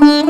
வாழ்க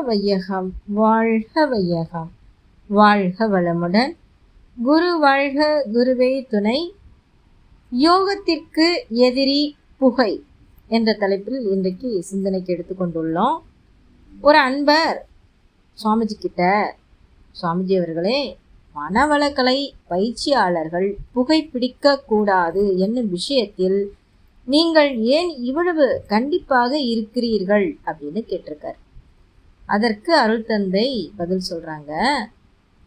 வையகம் வாழ்க வையகம். வாழ்க வளமுடன். குரு வாழ்க குருவே துணை. யோகத்திற்கு எதிரி புகை என்ற தலைப்பில் இன்றைக்கு சிந்தனைக்கு எடுத்துக்கொண்டுள்ளோம் ஒரு அன்பர் சுவாமிஜி கிட்ட சுவாமிஜி அவர்களே மனவளக்கலை பயிற்சியாளர்கள் புகைப்பிடிக்க கூடாது என்னும் விஷயத்தில் நீங்கள் ஏன் இவ்வளவு கண்டிப்பாக இருக்கிறீர்கள் அப்படின்னு கேட்டிருக்கார். அதற்கு அருள் தந்தை பதில் சொல்கிறாங்க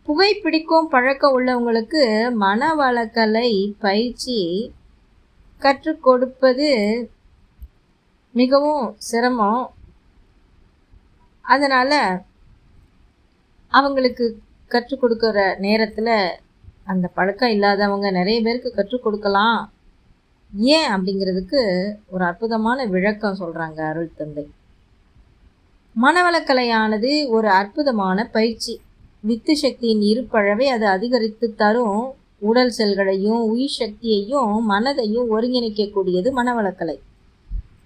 புகைப்பிடிக்கும் பழக்கம் உள்ளவங்களுக்கு மன வளக்கலை பயிற்சி கற்றுக் கொடுப்பது மிகவும் சிரமம். அதனால் அவங்களுக்கு கற்றுக் கொடுக்குற நேரத்தில் அந்த பழக்கம் இல்லாதவங்க நிறைய பேருக்கு கற்றுக் கொடுக்கலாம். ஏன் அப்படிங்கிறதுக்கு ஒரு அற்புதமான விளக்கம் சொல்கிறாங்க அருள் தந்தை. மனவளக்கலையானது ஒரு அற்புதமான பயிற்சி. வித்து சக்தியின் இருப்பழவை அது அதிகரித்து தரும். உடல் செல்களையும் உயிர் சக்தியையும் மனதையும் ஒருங்கிணைக்கக்கூடியது மனவளக்கலை.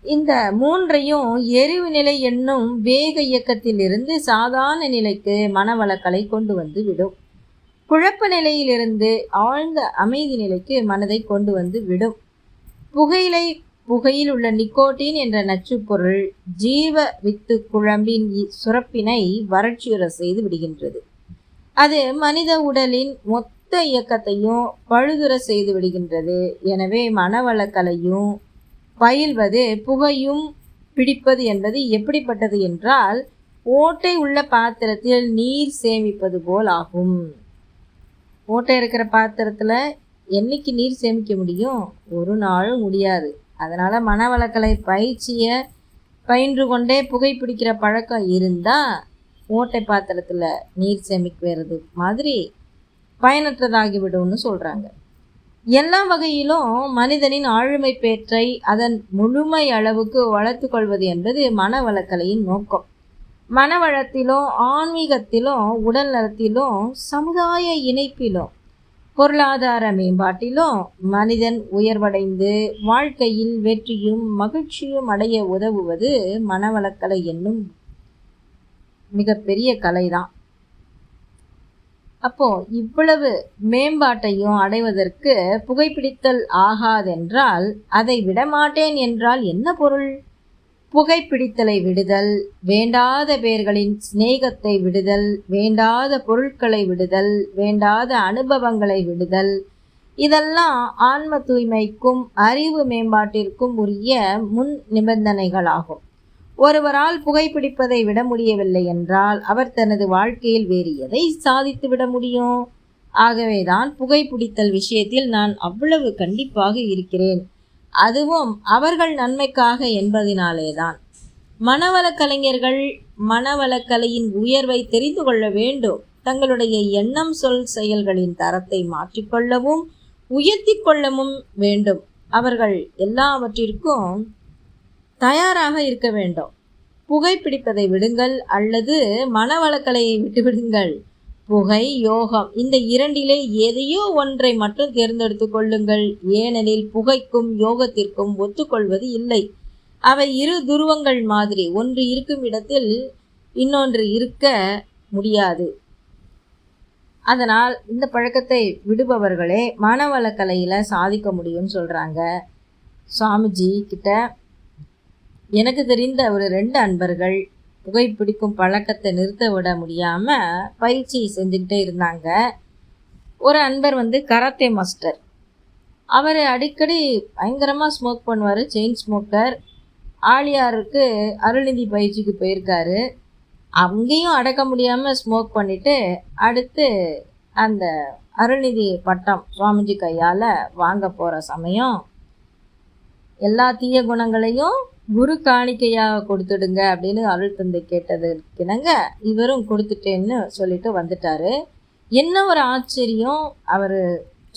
இந்த மூன்றையும் எரிவு நிலை என்னும் வேக இயக்கத்திலிருந்து சாதாரண நிலைக்கு மனவளக்கலை கொண்டு வந்து விடும். குழப்ப நிலையிலிருந்து ஆழ்ந்த அமைதி நிலைக்கு மனதை கொண்டு வந்து விடும். புகையிலை புகையில் உள்ள நிக்கோட்டின் என்ற நச்சுப்பொருள் ஜீவ வித்து குழம்பின் சுரப்பினை வறட்சியுற செய்து விடுகின்றது. அது மனித உடலின் மொத்த இயக்கத்தையும் பழுதுற செய்து விடுகின்றது. எனவே மனவளக்கலையும் பயில்வது புகையும் பிடிப்பது என்பது எப்படிப்பட்டது என்றால் ஓட்டை உள்ள பாத்திரத்தில் நீர் சேமிப்பது போல் ஆகும். ஓட்டை இருக்கிற பாத்திரத்தில் என்னைக்கு நீர் சேமிக்க முடியும்? ஒரு நாளும் முடியாது. அதனால் மனவளக்கலை பயிற்சியை பயின்று கொண்டே புகைப்பிடிக்கிற பழக்கம் இருந்தால் ஓட்டை பாத்திரத்தில் நீர் சேமிக்கிறது மாதிரி பயனற்றதாகிவிடும்னு சொல்கிறாங்க எல்லா வகையிலும் மனிதனின் ஆளுமை பேற்றை அதன் முழுமை அளவுக்கு வளர்த்து கொள்வது என்பது மனவளக்கலையின் நோக்கம். மன வளத்திலும் ஆன்மீகத்திலும் உடல் நலத்திலும் சமுதாய இணைப்பிலும் பொருளாதார மேம்பாட்டிலும் மனிதன் உயர்வடைந்து வாழ்க்கையில் வெற்றியும் மகிழ்ச்சியும் அடைய உதவுவது மனவளக்கலை என்னும் மிகப்பெரிய கலைதான். அப்போ இவ்வளவு மேம்பாட்டையும் அடைவதற்கு புகைப்பிடித்தல் ஆகாதென்றால் அதை விடமாட்டேன் என்றால் என்ன பொருள்? புகைப்பிடித்தலை விடுதல் வேண்டாத பேர்களின் சிநேகத்தை விடுதல் வேண்டாத பொருட்களை விடுதல் வேண்டாத அனுபவங்களை விடுதல். இதெல்லாம் ஆன்ம தூய்மைக்கும் அறிவு மேம்பாட்டிற்கும் உரிய முன் நிபந்தனைகளாகும். ஒருவரால் புகைப்பிடிப்பதை விட முடியவில்லை என்றால் அவர் தனது வாழ்க்கையில் வேறு எதை சாதித்து விட முடியும்? ஆகவேதான் புகைப்பிடித்தல் விஷயத்தில் நான் அவ்வளவு கண்டிப்பாக இருக்கிறேன். அதுவும் அவர்கள் நன்மைக்காக என்பதினாலேதான். மனவளக் கலைஞர்கள் மனவளக்கலையின் உயர்வை தெரிந்து கொள்ள வேண்டும். தங்களுடைய எண்ணம் சொல் செயல்களின் தரத்தை மாற்றிக்கொள்ளவும் உயர்த்தி கொள்ளவும் வேண்டும். அவர்கள் எல்லாவற்றிற்கும் தயாராக இருக்க வேண்டும். புகைப்பிடிப்பதை விடுங்கள் அல்லது மனவளக்கலையை விட்டுவிடுங்கள் புகை யோகம் இந்த இரண்டிலே எதையோ ஒன்றை மட்டும் தேர்ந்தெடுத்து கொள்ளுங்கள். ஏனெனில் புகைக்கும் யோகத்திற்கும் ஒத்துக்கொள்வது இல்லை. அவை இரு துருவங்கள் மாதிரி. ஒன்று இருக்கும் இடத்தில் இன்னொன்று இருக்க முடியாது. அதனால் இந்த பழக்கத்தை விடுபவர்களே மனவளக்கலையில் சாதிக்க முடியும்னு சொல்கிறாங்க சுவாமிஜி கிட்ட எனக்கு தெரிந்த ஒரு ரெண்டு அன்பர்கள் புகைப்பிடிக்கும் பழக்கத்தை நிறுத்த விட முடியாமல் பயிற்சி செஞ்சுக்கிட்டே இருந்தாங்க. ஒரு அன்பர் வந்து கராத்தே மாஸ்டர். அவர் அடிக்கடி பயங்கரமாக ஸ்மோக் பண்ணுவார் செயின் ஸ்மோக்கர் ஆலியாருக்கு அருள்நிதி பயிற்சிக்கு போயிருக்காரு. அங்கேயும் அடக்க முடியாமல் ஸ்மோக் பண்ணிவிட்டு அடுத்து அந்த அருள்நிதி பட்டம் சுவாமிஜி கையால் வாங்க போகிற சமயம் எல்லா தீய குணங்களையும் குரு காணிக்கையாக கொடுத்துடுங்க அப்படின்னு அருள் தந்தை கேட்டதுக்கினங்க இவரும் கொடுத்துட்டேன்னு சொல்லிட்டு வந்துட்டாரு. என்ன ஒரு ஆச்சரியம்? அவர்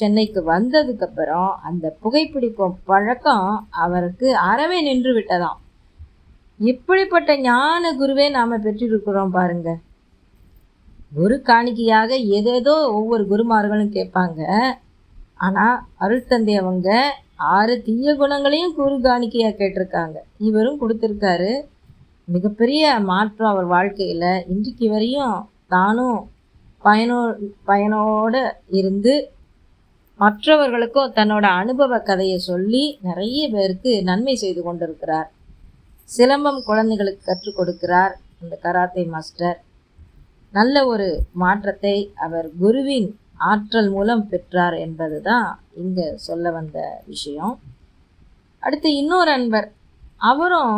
சென்னைக்கு வந்ததுக்கப்புறம் அந்த புகைப்பிடிக்கும் பழக்கம் அவருக்கு அறவே நின்று விட்டதாம். இப்படிப்பட்ட ஞான குருவே நாம் பெற்றிருக்கிறோம் பாருங்க. குரு காணிக்கையாக ஏதேதோ ஒவ்வொரு குருமார்களும் கேட்பாங்க. ஆனால் அருள்தந்தை அவங்க ஆறு தீய குணங்களையும் குரு காணிக்கையாக கேட்டிருக்காங்க. இவரும் கொடுத்துருக்காரு. மிகப்பெரிய மாற்றம் அவர் வாழ்க்கையில். இன்றைக்கு வரையும் தானும் பயனோ பயனோடு இருந்து மற்றவர்களுக்கும் தன்னோட அனுபவ கதையை சொல்லி நிறைய பேருக்கு நன்மை செய்து கொண்டிருக்கிறார். சிலம்பம் குழந்தைகளுக்கு கற்றுக் கொடுக்கிறார் அந்த கராத்தே மாஸ்டர். நல்ல ஒரு மாற்றத்தை அவர் குருவின் ஆற்றல் மூலம் பெற்றார் என்பது தான் இங்கே சொல்ல வந்த விஷயம். அடுத்து இன்னொரு அன்பர் அவரும்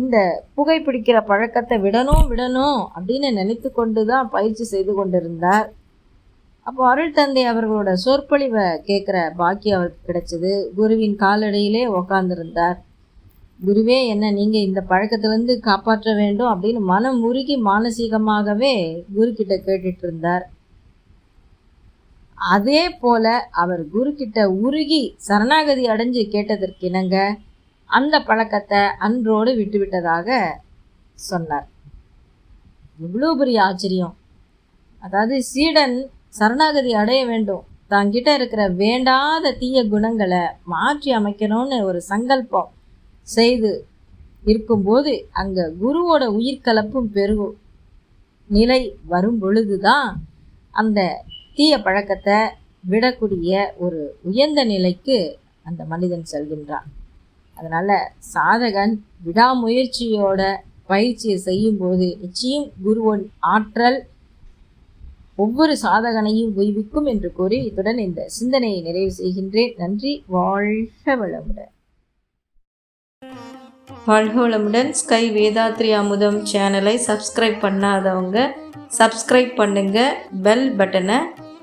இந்த புகைப்பிடிக்கிற பழக்கத்தை விடணும் விடணும் அப்படின்னு நினைத்து கொண்டு தான் பயிற்சி செய்து கொண்டிருந்தார். அப்போ அருள் தந்தை அவர்களோட சொற்பொழிவை கேட்குற பாக்கி அவருக்கு கிடைச்சது. குருவின் காலடியிலே உக்காந்துருந்தார். குருவே என்ன நீங்கள் இந்த பழக்கத்திலேருந்து காப்பாற்ற வேண்டும் அப்படின்னு மனம் உருகி மானசீகமாகவே குருக்கிட்ட கேட்டுட்டு இருந்தார். அதே போல அவர் குரு கிட்ட உருகி சரணாகதி அடைஞ்சு கேட்டதற்கிணங்க அந்த பழக்கத்தை அன்றோடு விட்டுவிட்டதாக சொன்னார். இவ்வளோ பெரிய ஆச்சரியம். அதாவது சீடன் சரணாகதி அடைய வேண்டும். தாங்கிட்ட இருக்கிற வேண்டாத தீய குணங்களை மாற்றி அமைக்கணும்னு ஒரு சங்கல்பம் செய்து இருக்கும்போது அங்கே குருவோட உயிர்கலப்பும் பெருகும் நிலை வரும் பொழுது தான் அந்த தீய பழக்கத்தை விடக்கூடிய ஒரு உயர்ந்த நிலைக்கு அந்த மனிதன் செல்கின்றான். அதனால் சாதகன் விடாமுயற்சியோட பயிற்சியை செய்யும்போது நிச்சயம் குருவன் ஆற்றல் ஒவ்வொரு சாதகனையும் உய்விக்கும் என்று கூறி இத்துடன் இந்த சிந்தனையை நிறைவு செய்கின்றேன். நன்றி. வாழ்க வளமுடன். வாழ்க வளமுடன். ஸ்கை வேதாத்ரி அமுதம் சேனலை சப்ஸ்கிரைப் பண்ணாதவங்க சப்ஸ்கிரைப் பண்ணுங்கள் பெல் பட்டனை